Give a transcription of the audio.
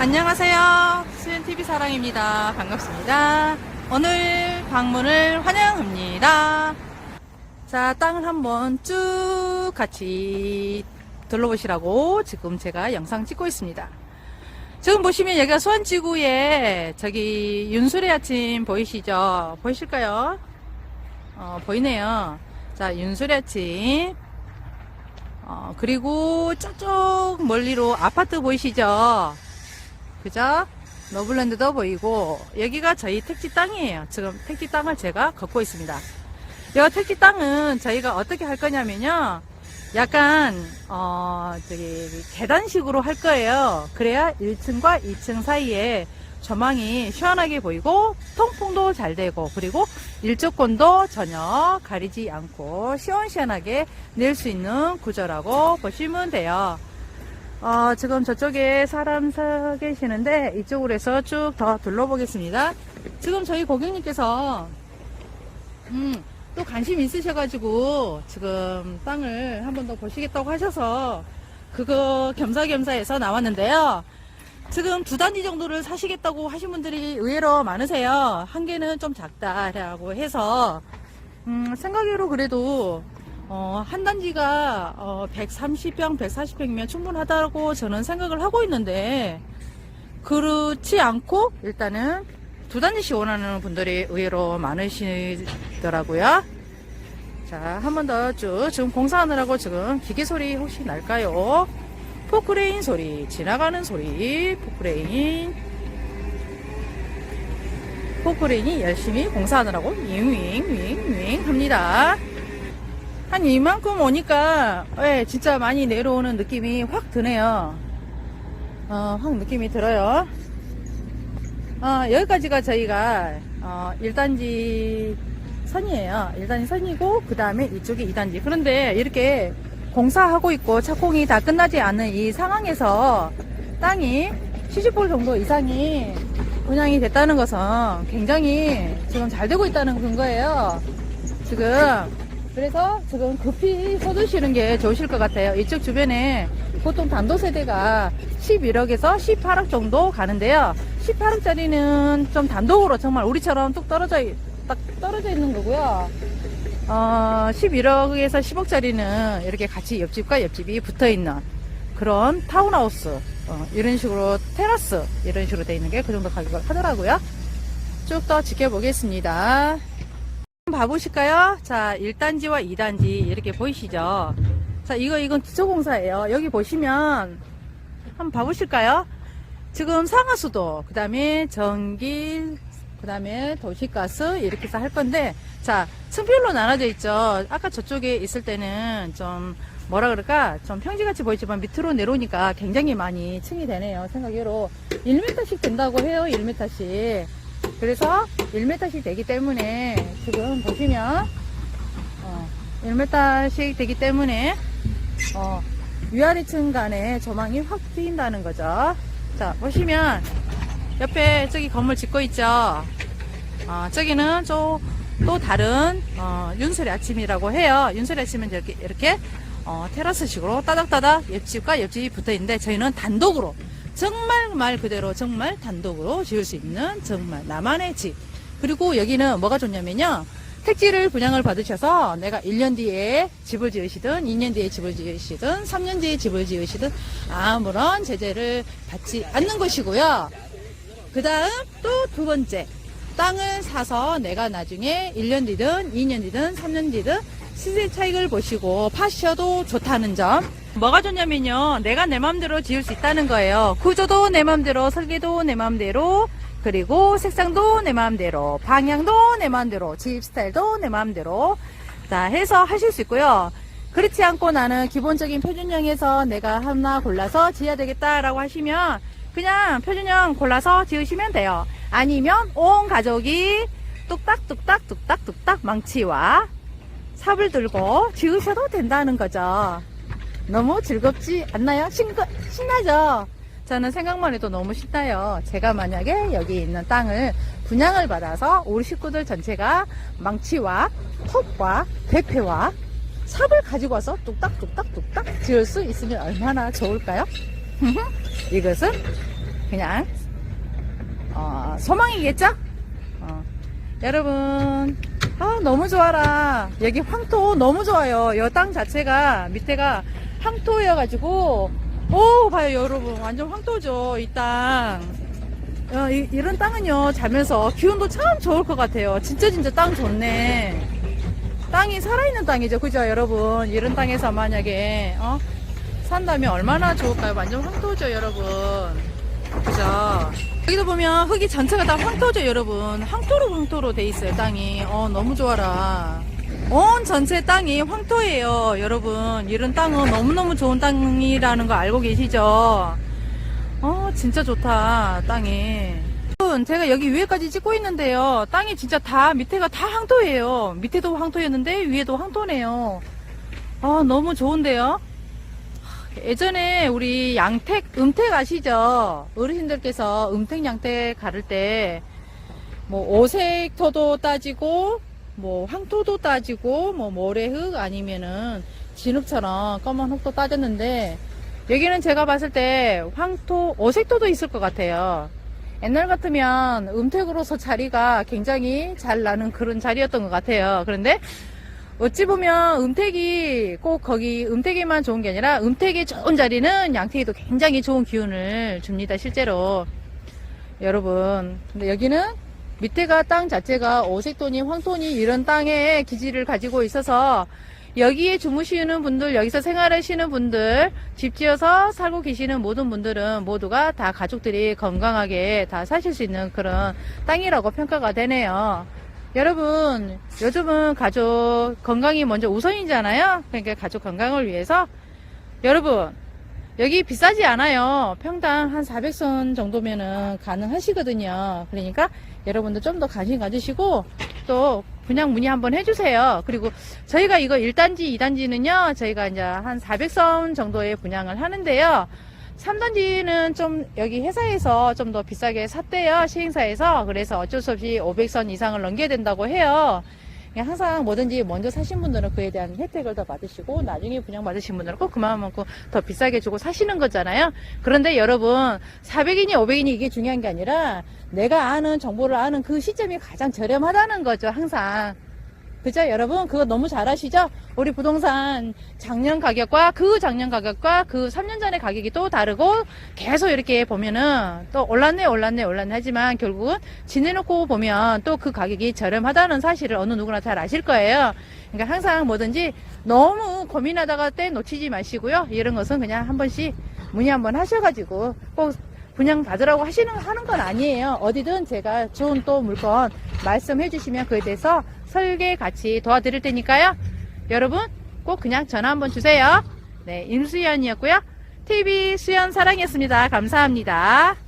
안녕하세요. 수연TV 사랑입니다. 반갑습니다. 오늘 방문을 환영합니다. 자, 땅을 한번 쭉 같이 둘러보시라고 지금 제가 영상 찍고 있습니다. 지금 보시면 여기가 수원지구에 저기 윤술의 아침 보이시죠? 보이실까요? 어, 보이네요. 자, 윤술의 아침. 어, 그리고 저쪽 멀리로 아파트 보이시죠? 그죠? 노블랜드도 보이고 여기가 저희 택지 땅이에요. 지금 택지 땅을 제가 걷고 있습니다. 이 택지 땅은 저희가 어떻게 할 거냐면요. 약간 어 저기 계단식으로 할 거예요. 그래야 1층과 2층 사이에 조망이 시원하게 보이고 통풍도 잘 되고 그리고 일조권도 전혀 가리지 않고 시원시원하게 낼 수 있는 구조라고 보시면 돼요. 어, 지금 저쪽에 사람 서 계시는데 이쪽으로 해서 쭉 더 둘러보겠습니다. 지금 저희 고객님께서 음, 또 관심 있으셔가지고 지금 땅을 한 번 더 보시겠다고 하셔서 그거 겸사겸사해서 나왔는데요. 지금 두 단지 정도를 사시겠다고 하신 분들이 의외로 많으세요. 한 개는 좀 작다라고 해서 음, 생각외로 그래도 어, 한 단지가 어, 130평, 140평이면 충분하다고 저는 생각을 하고 있는데 그렇지 않고 일단은 두 단지씩 원하는 분들이 의외로 많으시더라고요. 자, 한 번 더 쭉 지금 공사하느라고 지금 기계 소리 혹시 날까요? 포크레인 소리, 지나가는 소리, 포크레인. 포크레인이 열심히 공사하느라고 윙윙윙윙 합니다. 한 이만큼 오니까 예, 진짜 많이 내려오는 느낌이 확 드네요. 어, 확 느낌이 들어요. 어, 여기까지가 저희가 어, 1단지 선이에요. 1단지 선이고 그 다음에 이쪽이 2단지. 그런데 이렇게 공사하고 있고 착공이 다 끝나지 않은 이 상황에서 땅이 70불 정도 이상이 분양이 됐다는 것은 굉장히 지금 잘 되고 있다는 근거예요. 지금 그래서 지금 급히 서두시는 게 좋으실 것 같아요. 이쪽 주변에 보통 단독세대가 11억에서 18억 정도 가는데요. 18억짜리는 좀 단독으로 정말 우리처럼 뚝 떨어져, 있- 딱 떨어져 있는 거고요. 어, 11억에서 10억짜리는 이렇게 같이 옆집과 옆집이 붙어 있는 그런 타운하우스, 어, 이런 식으로 테라스, 이런 식으로 돼 있는 게 그 정도 가격을 하더라고요. 쭉 더 지켜보겠습니다. 봐보실까요? 자, 1단지와 2단지 이렇게 보이시죠? 자, 이거, 이건 기초공사예요. 여기 보시면, 한번 봐보실까요? 지금 상하수도, 그 다음에 전기, 그 다음에 도시가스, 이렇게 해서 할 건데, 자, 층별로 나눠져 있죠? 아까 저쪽에 있을 때는 좀, 뭐라 그럴까? 좀 평지같이 보이지만 밑으로 내려오니까 굉장히 많이 층이 되네요. 생각외로. 1m씩 된다고 해요, 1m씩. 그래서 1m씩 되기 때문에 지금 보시면 어, 1m씩 되기 때문에 어, 위아래 층 간의 조망이 확 트인다는 거죠. 자 보시면 옆에 저기 건물 짓고 있죠. 어, 저기는 또, 또 다른 어, 윤설의 아침이라고 해요. 윤설의 아침은 이렇게 이렇게 어, 테라스식으로 따닥따닥 옆집과 옆집이 붙어 있는데 저희는 단독으로 정말 말 그대로 정말 단독으로 지을 수 있는 정말 나만의 집. 그리고 여기는 뭐가 좋냐면요. 택지를 분양을 받으셔서 내가 1년 뒤에 집을 지으시든 2년 뒤에 집을 지으시든 3년 뒤에 집을 지으시든 아무런 제재를 받지 않는 것이고요. 그 다음 또 두 번째. 땅을 사서 내가 나중에 1년 뒤든 2년 뒤든 3년 뒤든 시세 차익을 보시고 파셔도 좋다는 점. 뭐가 좋냐면요. 내가 내 맘대로 지을 수 있다는 거예요. 구조도 내 맘대로, 설계도 내 맘대로, 그리고 색상도 내 맘대로, 방향도 내 맘대로, 집 스타일도 내 맘대로. 자, 해서 하실 수 있고요. 그렇지 않고 나는 기본적인 표준형에서 내가 하나 골라서 지어야 되겠다라고 하시면 그냥 표준형 골라서 지으시면 돼요. 아니면 온 가족이 뚝딱뚝딱 뚝딱뚝딱 망치와 삽을 들고 지으셔도 된다는 거죠. 너무 즐겁지 않나요? 신거, 신나죠? 저는 생각만 해도 너무 신나요. 제가 만약에 여기 있는 땅을 분양을 받아서 우리 식구들 전체가 망치와 톱과 대패와 삽을 가지고 와서 뚝딱뚝딱뚝딱 지을 수 있으면 얼마나 좋을까요? 이것은 그냥 어, 소망이겠죠? 어. 여러분 아 너무 좋아라 여기 황토 너무 좋아요 이 땅 자체가 밑에가 황토여 가지고. 오 봐요 여러분. 완전 황토죠 이 땅. 어, 이, 이런 땅은요 자면서 기운도 참 좋을 것 같아요. 진짜 진짜 땅 좋네. 땅이 살아있는 땅이죠 그죠 여러분? 이런 땅에서 만약에 어? 산다면 얼마나 좋을까요? 완전 황토죠 여러분. 그죠? 여기도 보면 흙이 전체가 다 황토죠 여러분. 황토로 황토로 돼 있어요 땅이. 어 너무 좋아라 온 전체 땅이 황토예요. 여러분 이런 땅은 너무너무 좋은 땅이라는 거 알고 계시죠? 어 진짜 좋다 땅이. 여러분, 제가 여기 위에까지 찍고 있는데요. 땅이 진짜 다 밑에가 다 황토예요. 밑에도 황토였는데 위에도 황토네요. 아 너무 좋은데요? 예전에 우리 양택, 음택 아시죠? 어르신들께서 음택, 양택 가를 때, 뭐, 오색토도 따지고, 뭐, 황토도 따지고, 뭐, 모래흙 아니면은, 진흙처럼 검은 흙도 따졌는데, 여기는 제가 봤을 때, 황토, 오색토도 있을 것 같아요. 옛날 같으면 음택으로서 자리가 굉장히 잘 나는 그런 자리였던 것 같아요. 그런데, 어찌 보면 음택이 꼭 거기 음택에만 좋은 게 아니라 음택이 좋은 자리는 양택에도 굉장히 좋은 기운을 줍니다 실제로 여러분 근데 여기는 밑에가 땅 자체가 오색토니 황토니 이런 땅에 기지를 가지고 있어서 여기에 주무시는 분들 여기서 생활하시는 분들 집 지어서 살고 계시는 모든 분들은 모두가 다 가족들이 건강하게 다 사실 수 있는 그런 땅이라고 평가가 되네요 여러분, 요즘은 가족 건강이 먼저 우선이잖아요. 그러니까 가족 건강을 위해서 여러분, 여기 비싸지 않아요. 평당 한 400선 정도면은 가능하시거든요. 그러니까 여러분도 좀 더 관심 가지시고 또 분양 문의 한번 해주세요. 그리고 저희가 이거 1단지, 2단지는요, 저희가 이제 한 400선 정도의 분양을 하는데요. 3단지는 좀 여기 회사에서 좀 더 비싸게 샀대요. 시행사에서. 그래서 어쩔 수 없이 500선 이상을 넘겨야 된다고 해요. 항상 뭐든지 먼저 사신 분들은 그에 대한 혜택을 더 받으시고 나중에 분양 받으신 분들은 꼭 그만큼 더 비싸게 주고 사시는 거잖아요. 그런데 여러분 400이니 500이니 이게 중요한 게 아니라 내가 아는 정보를 아는 그 시점이 가장 저렴하다는 거죠. 항상. 그죠 여러분? 그거 너무 잘 아시죠? 우리 부동산 작년 가격과 그 작년 가격과 그 3년 전의 가격이 또 다르고 계속 이렇게 보면은 또 올랐네 올랐네 올랐네. 하지만 결국은 지내놓고 보면 또 그 가격이 저렴하다는 사실을 어느 누구나 잘 아실 거예요. 그러니까 항상 뭐든지 너무 고민하다가 때 놓치지 마시고요. 이런 것은 그냥 한 번씩 문의 한번 하셔가지고 꼭 분양 받으라고 하시는 하는 건 아니에요. 어디든 제가 좋은 또 물건 말씀해 주시면 그에 대해서 설계 같이 도와드릴 테니까요. 여러분 꼭 그냥 전화 한번 주세요. 네, 임수연이었고요. TV 수연 사랑이었습니다. 감사합니다.